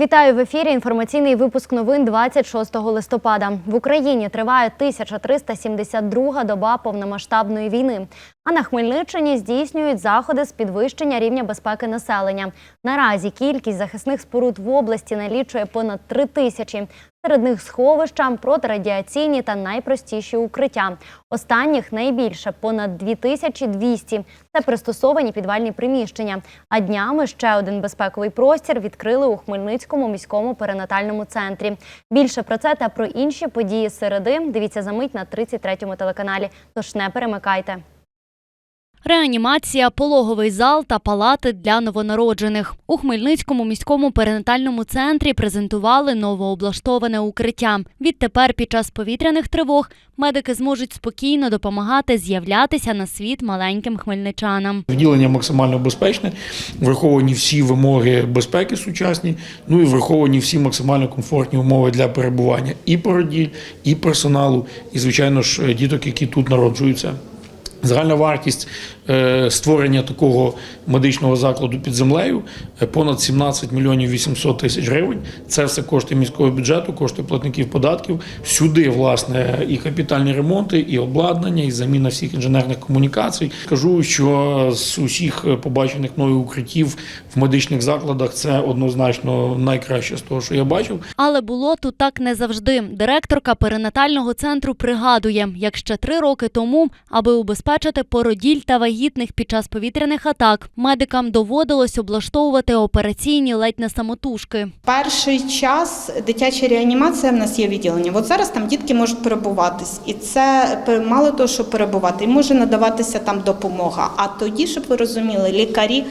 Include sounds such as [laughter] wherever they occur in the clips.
Вітаю в ефірі. Інформаційний випуск новин 26 листопада. В Україні триває 1372 доба повномасштабної війни. А на Хмельниччині здійснюють заходи з підвищення рівня безпеки населення. Наразі кількість захисних споруд в області налічує понад три тисячі. Серед них сховища, протирадіаційні та найпростіші укриття. Останніх найбільше понад 2200. Це пристосовані підвальні приміщення. А днями ще один безпековий простір відкрили у Хмельницькому міському перинатальному центрі. Більше про це та про інші події середи дивіться за мить на 33-му телеканалі. Тож не перемикайте. Реанімація, пологовий зал та палати для новонароджених. У Хмельницькому міському перинатальному центрі презентували новооблаштоване укриття. Відтепер під час повітряних тривог медики зможуть спокійно допомагати з'являтися на світ маленьким хмельничанам. Відділення максимально безпечне, враховані всі вимоги безпеки сучасні, ну і враховані всі максимально комфортні умови для перебування і породіль, і персоналу, і звичайно ж діток, які тут народжуються. Загальна вартість створення такого медичного закладу під землею е, понад 17 мільйонів 800 тисяч гривень. Це все кошти міського бюджету, кошти платників податків. Сюди, власне, і капітальні ремонти, і обладнання, і заміна всіх інженерних комунікацій. Кажу, що з усіх побачених мною укриттів в медичних закладах це однозначно найкраще з того, що я бачив. Але було тут так не завжди. Директорка перинатального центру пригадує, як ще три роки тому, аби убезпечити породіль та вагітних під час повітряних атак, медикам доводилось облаштовувати операційні ледь не самотужки. Перший час дитяча реанімація в нас є відділення. От зараз там дітки можуть перебуватись, і це мало того, що перебувати, і може надаватися там допомога. А тоді, щоб ви розуміли, лікарі.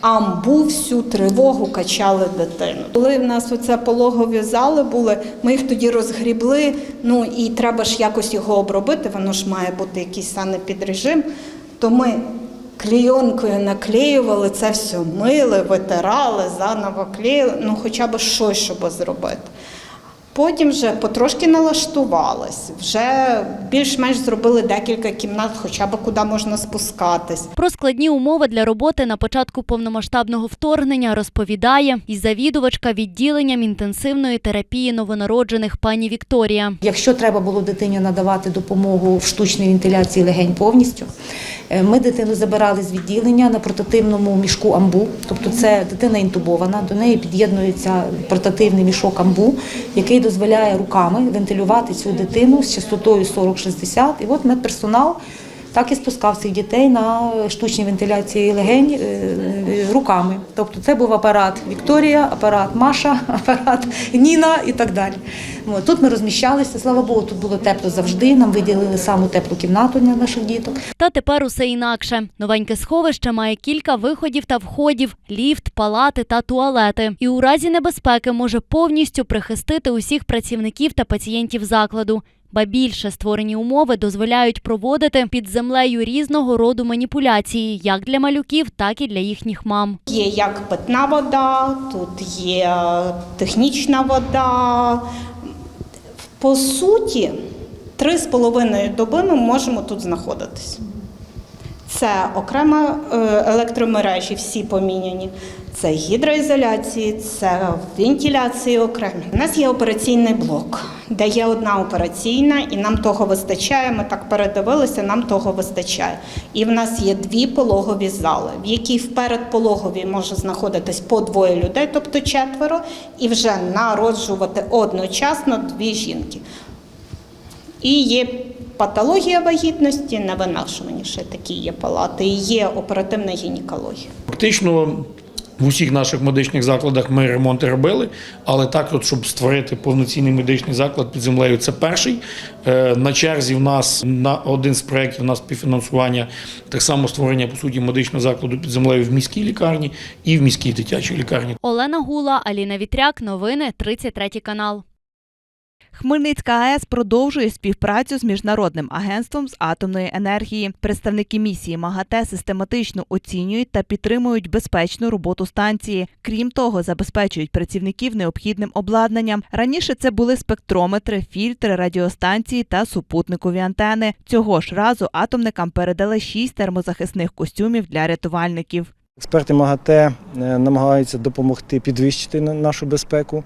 Амбу всю тривогу качали дитину. Коли в нас оце пологові зали були, ми їх тоді розгрібли. Ну і треба ж якось його обробити. Воно ж має бути якийсь санепідрежим. То ми клійонкою наклеювали це все, мили, витирали, заново клеїли, ну хоча б щось, щоб зробити. Потім вже потрошки налаштувались, вже більш-менш зробили декілька кімнат, хоча б куди можна спускатись. Про складні умови для роботи на початку повномасштабного вторгнення розповідає і завідувачка відділенням інтенсивної терапії новонароджених пані Вікторія. Якщо треба було дитині надавати допомогу в штучній вентиляції легень повністю, е, ми дитину забирали з відділення на портативному мішку амбу. Тобто це дитина інтубована, до неї під'єднується портативний мішок амбу, який дозволяє руками вентилювати цю дитину з частотою 40-60. І от медперсонал так і спускав цих дітей на штучній вентиляції легень е, е, руками. Тобто це був апарат Вікторія, апарат Маша, [laughs] апарат Ніна і так далі. Тут ми розміщалися, слава Богу, тут було тепло завжди. Нам виділили саму теплу кімнату для наших діток. Та тепер усе інакше. Новеньке сховище має кілька виходів та входів: ліфт, палати та туалети. І у разі небезпеки може повністю прихистити усіх працівників та пацієнтів закладу. Ба більше створені умови дозволяють проводити під землею різного роду маніпуляції, як для малюків, так і для їхніх мам. Є як питна вода, тут є технічна вода. По суті, три з половиною доби ми можемо тут знаходитись. Це окрема е, електромережі, всі поміняні. Це гідроізоляції, це вентиляції окремі. У нас є операційний блок, де є одна операційна, і нам того вистачає. Ми так передивилися, нам того вистачає. І в нас є дві пологові зали, в якій в передпологовій може знаходитись по двоє людей, тобто четверо, і вже народжувати одночасно дві жінки. І є патологія вагітності, невинашування ще такі є палати, і є оперативна гінекологія. Фактично в усіх наших медичних закладах ми ремонти робили, але так, от, щоб створити повноцінний медичний заклад під землею, це перший. Е, На черзі в нас на один з проєктів у нас співфінансування так само створення по суті медичного закладу під землею в міській лікарні і в міській дитячій лікарні. Олена Гула, Аліна Вітряк. Новини 33 канал. Хмельницька АЕС продовжує співпрацю з міжнародним агентством з атомної енергії. Представники місії МАГАТЕ систематично оцінюють та підтримують безпечну роботу станції. Крім того, забезпечують працівників необхідним обладнанням. Раніше це були спектрометри, фільтри, радіостанції та супутникові антени. Цього ж разу атомникам передали шість термозахисних костюмів для рятувальників. Експерти МАГАТЕ е, намагаються допомогти підвищити на- нашу безпеку.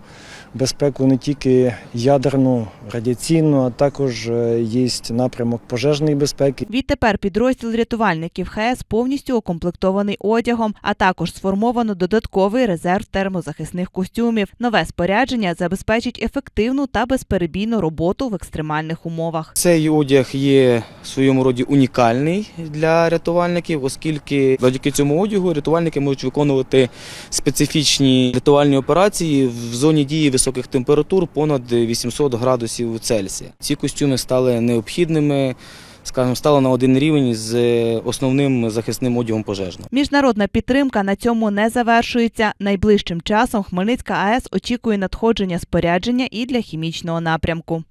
Безпеку не тільки ядерну, радіаційну, а також е, є напрямок пожежної безпеки. Відтепер підрозділ рятувальників ХС повністю укомплектований одягом, а також сформовано додатковий резерв термозахисних костюмів. Нове спорядження забезпечить ефективну та безперебійну роботу в екстремальних умовах. Цей одяг є в своєму роді унікальний для рятувальників, оскільки завдяки цьому одягу рятувальники можуть виконувати специфічні рятувальні операції в зоні дії високих температур понад 800 градусів Цельсія. Ці костюми стали необхідними, скажімо, стало на один рівень з основним захисним одягом пожежного. Міжнародна підтримка на цьому не завершується. Найближчим часом Хмельницька АЕС очікує надходження спорядження і для хімічного напрямку.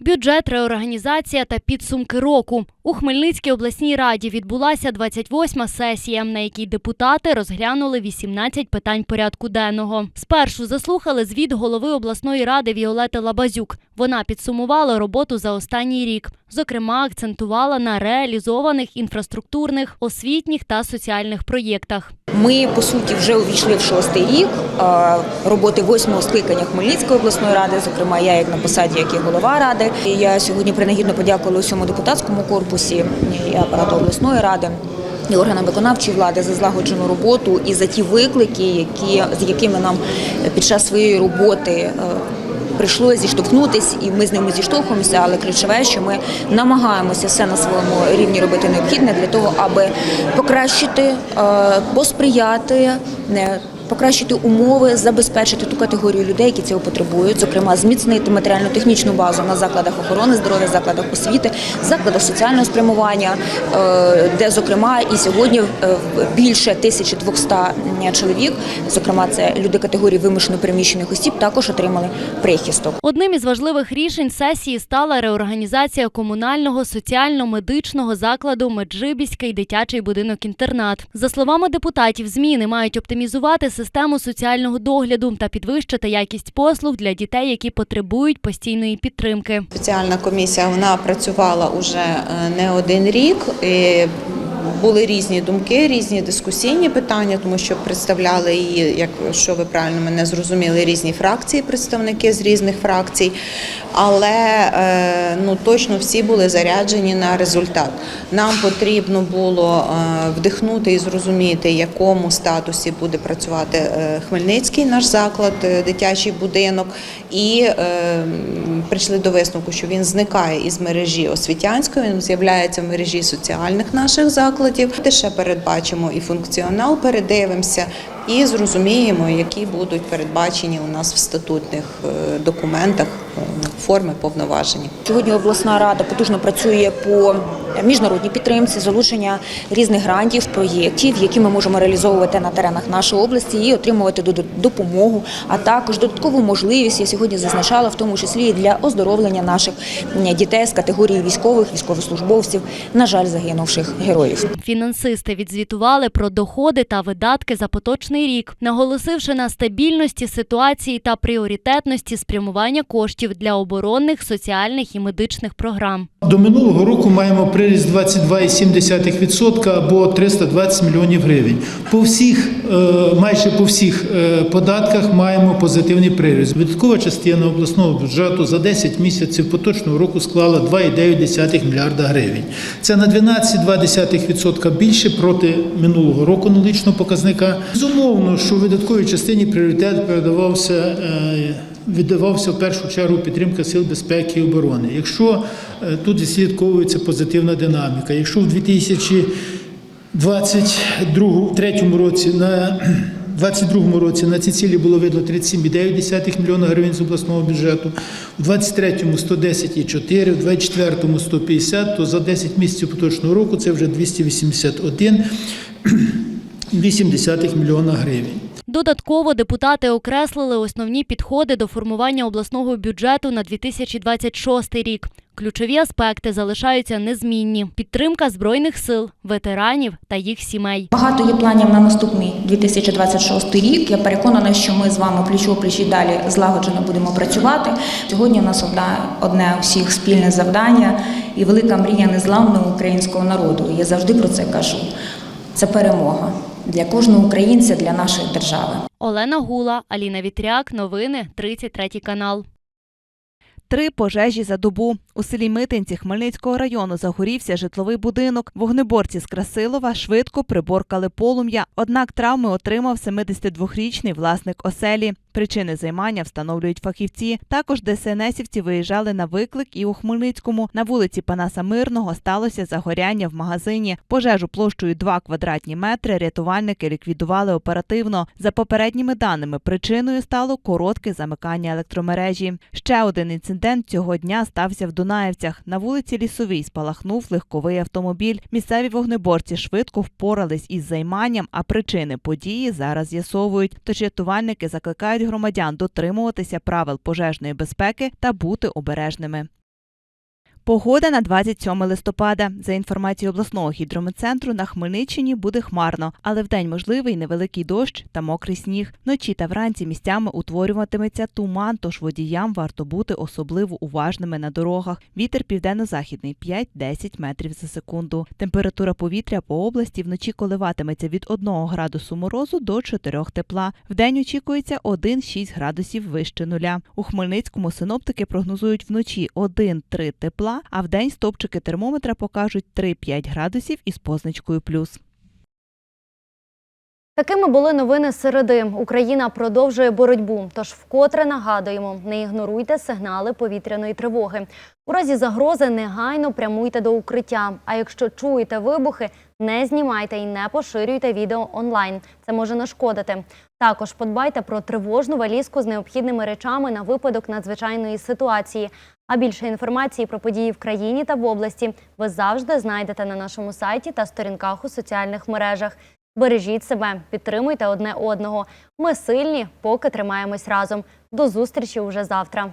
Бюджет, реорганізація та підсумки року. У Хмельницькій обласній раді відбулася 28-ма сесія, на якій депутати розглянули 18 питань порядку денного. Спершу заслухали звіт голови обласної ради Віолети Лабазюк. Вона підсумувала роботу за останній рік. Зокрема, акцентувала на реалізованих інфраструктурних, освітніх та соціальних проєктах. Ми по суті вже увійшли в шостий рік роботи восьмого скликання Хмельницької обласної ради. Зокрема, я як на посаді, як і голова ради. І я сьогодні принагідно подякувала усьому депутатському корпусі і апарату обласної ради. І органам виконавчої влади за злагоджену роботу і за ті виклики, які з якими нам під час своєї роботи е, прийшлося зіштовхнутись, і ми з ними зіштовхуємося. Але ключове, що ми намагаємося все на своєму рівні робити необхідне для того, аби покращити, е, посприяти. Покращити умови, забезпечити ту категорію людей, які цього потребують, зокрема зміцнити матеріально-технічну базу на закладах охорони здоров'я, закладах освіти, закладах соціального спрямування, е, де зокрема і сьогодні е, більше 1200 чоловік, зокрема це люди категорії вимушено переміщених осіб, також отримали прихисток. Одним із важливих рішень сесії стала реорганізація комунального соціально-медичного закладу Меджибіський дитячий будинок-інтернат. За словами депутатів, зміни мають оптимізувати систему соціального догляду та підвищити якість послуг для дітей, які потребують постійної підтримки. Спеціальна комісія вона працювала уже е, не один рік. І були різні думки, різні дискусійні питання, тому що представляли її, якщо ви правильно мене зрозуміли, різні фракції, представники з різних фракцій. Але е, точно всі були заряджені на результат. Нам потрібно було е, вдихнути і зрозуміти, якому статусі буде працювати е, Хмельницький наш заклад, е, дитячий будинок, і прийшли до висновку, що він зникає із мережі освітянської, він з'являється в мережі соціальних наших закладів. Ще передбачимо і функціонал, передивимося. І зрозуміємо, які будуть передбачені у нас в статутних е, документах е, форми повноваження. Сьогодні обласна рада потужно працює по міжнародній підтримці, залучення різних грантів, проєктів, які ми можемо реалізовувати на теренах нашої області і отримувати допомогу, а також додаткову можливість. Я сьогодні зазначала, в тому числі і для оздоровлення наших дітей з категорії військових, військовослужбовців, на жаль, загинувших героїв. Фінансисти відзвітували про доходи та видатки за поточний рік, наголосивши на стабільності ситуації та пріоритетності спрямування коштів для оборонних, соціальних і медичних програм. До минулого року маємо приріст 22,7% або 320 мільйонів гривень. По всіх, е, майже по всіх е, податках маємо позитивний приріст. Видаткова частина обласного бюджету за 10 місяців поточного року склала 2,9 мільярда гривень. Це на 12,2% більше проти минулого року наличного показника. Безумовно, що в видатковій частині пріоритет передавався. Віддавався в першу чергу підтримка сил безпеки і оборони. Якщо е, тут відслідковується позитивна динаміка, якщо в 2023 році на [clears throat] 22 році на ці цілі було видно 37,9 мільйона гривень з обласного бюджету, в 23-му 110,4, в 24-му 150, то за 10 місяців поточного року це вже 281,8 [clears throat] мільйона гривень. Додатково депутати окреслили основні підходи до формування обласного бюджету на 2026 рік. Ключові аспекти залишаються незмінні: підтримка збройних сил, ветеранів та їх сімей. Багато є планів на наступний 2026 рік. Я переконана, що ми з вами пліч о пліч і далі злагоджено будемо працювати. Сьогодні у нас одне всіх спільне завдання і велика мрія незламного українського народу. Я завжди про це кажу. Це перемога для кожного українця, для нашої держави. Олена Гула, Аліна Вітряк. Новини 33 канал. Три пожежі за добу. У селі Митинці Хмельницького району загорівся житловий будинок. Вогнеборці з Красилова швидко приборкали полум'я. Однак травми отримав 72-річний власник оселі. Причини займання встановлюють фахівці. Також ДСНСівці виїжджали на виклик і у Хмельницькому. На вулиці Панаса Мирного сталося загоряння в магазині. Пожежу площею 2 квадратні метри рятувальники ліквідували оперативно. За попередніми даними, причиною стало коротке замикання електромережі. Ще один інцидент цього дня стався в Дунаєвцях. На вулиці Лісовій спалахнув легковий автомобіль. Місцеві вогнеборці швидко впорались із займанням, а причини події зараз з'ясовують. Тож рятувальники закликають громадян дотримуватися правил пожежної безпеки та бути обережними. Погода на 27 листопада. За інформацією обласного гідрометцентру, на Хмельниччині буде хмарно, але вдень можливий невеликий дощ та мокрий сніг. Вночі та вранці місцями утворюватиметься туман, тож водіям варто бути особливо уважними на дорогах. Вітер південно-західний 5-10 метрів за секунду. Температура повітря по області вночі коливатиметься від 1 градусу морозу до 4 тепла. Вдень очікується 1-6 градусів вище нуля. У Хмельницькому синоптики прогнозують вночі 1-3 тепла, а вдень стопчики термометра покажуть 3-5 градусів із позначкою плюс. Такими були новини середи. Україна продовжує боротьбу. Тож вкотре нагадуємо: не ігноруйте сигнали повітряної тривоги. У разі загрози негайно прямуйте до укриття. А якщо чуєте вибухи, не знімайте і не поширюйте відео онлайн. Це може нашкодити. Також подбайте про тривожну валізку з необхідними речами на випадок надзвичайної ситуації. А більше інформації про події в країні та в області ви завжди знайдете на нашому сайті та сторінках у соціальних мережах. Бережіть себе, підтримуйте одне одного. Ми сильні, поки тримаємось разом. До зустрічі уже завтра.